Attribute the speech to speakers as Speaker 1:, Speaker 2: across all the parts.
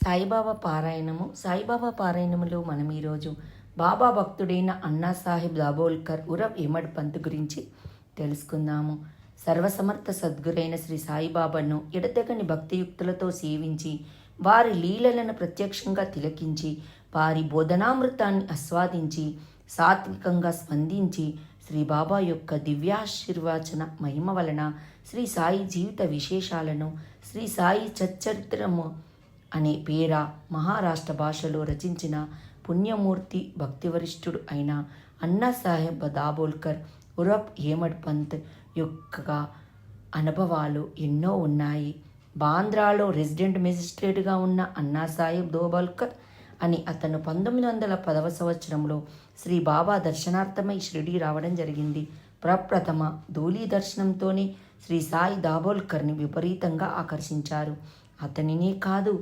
Speaker 1: సాయిబాబా పారాయణము. సాయిబాబా పారాయణములో మనం ఈరోజు బాబా భక్తుడైన అన్నా సాహెబ్ దాబోల్కర్ ఉరవ్ ఎమడ్ పంత్ గురించి తెలుసుకుందాము. సర్వసమర్థ సద్గురైన శ్రీ సాయిబాబాను ఎడతెగని భక్తియుక్తులతో సేవించి వారి లీలలను ప్రత్యక్షంగా తిలకించి వారి బోధనామృతాన్ని ఆస్వాదించి సాత్వికంగా స్పందించి శ్రీ బాబా యొక్క దివ్యాశీర్వాచన మహిమ వలన శ్రీ సాయి జీవిత విశేషాలను శ్రీ సాయి చచ్చరిత్రము అనే పేర మహారాష్ట్ర భాషలో రచించిన పుణ్యమూర్తి భక్తివరిష్ఠుడు అయిన అన్నా సాహెబ్ దాబోల్కర్ ఉరప్ హేమడ్ పంత్ యొక్క అనుభవాలు ఎన్నో ఉన్నాయి. బాంద్రాలో రెసిడెంట్ మెజిస్ట్రేట్గా ఉన్న అన్నా సాహెబ్ దోబల్కర్ అని అతను పంతొమ్మిది వందల పదవ సంవత్సరంలో శ్రీ బాబా దర్శనార్థమై షిరిడి రావడం జరిగింది. ప్రప్రథమ ధూళీ దర్శనంతోనే శ్రీ సాయి దాబోల్కర్ని విపరీతంగా ఆకర్షించారు. అతనినే కాదు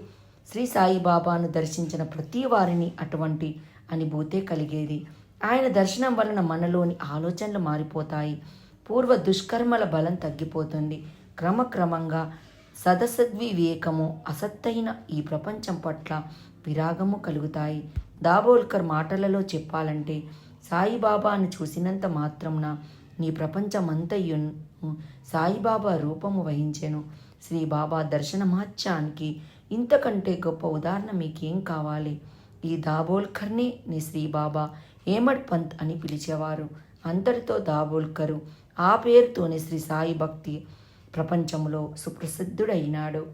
Speaker 1: శ్రీ సాయిబాబాను దర్శించిన ప్రతి వారిని అటువంటి అనుభూతే కలిగేది. ఆయన దర్శనం వలన మనలోని ఆలోచనలు మారిపోతాయి. పూర్వ దుష్కర్మల బలం తగ్గిపోతుంది. క్రమక్రమంగా సదసద్వివేకము అసత్తైన ఈ ప్రపంచం పట్ల విరాగము కలుగుతాయి. దాబోల్కర్ మాటలలో చెప్పాలంటే సాయిబాబాను చూసినంత మాత్రంన నీ ప్రపంచమంతయును సాయిబాబా రూపము వహించెను. శ్రీ బాబా దర్శనమాత్యానికి ఇంతకంటే గొప్ప ఉదాహరణ మీకేం కావాలి? ఈ దాబోల్కర్ని నీ శ్రీ బాబా హేమడ్ పంత్ అని పిలిచేవారు. అంతటితో దాబోల్కరు. ఆ పేరుతోనే శ్రీ సాయి భక్తి ప్రపంచంలో సుప్రసిద్ధుడైనాడు.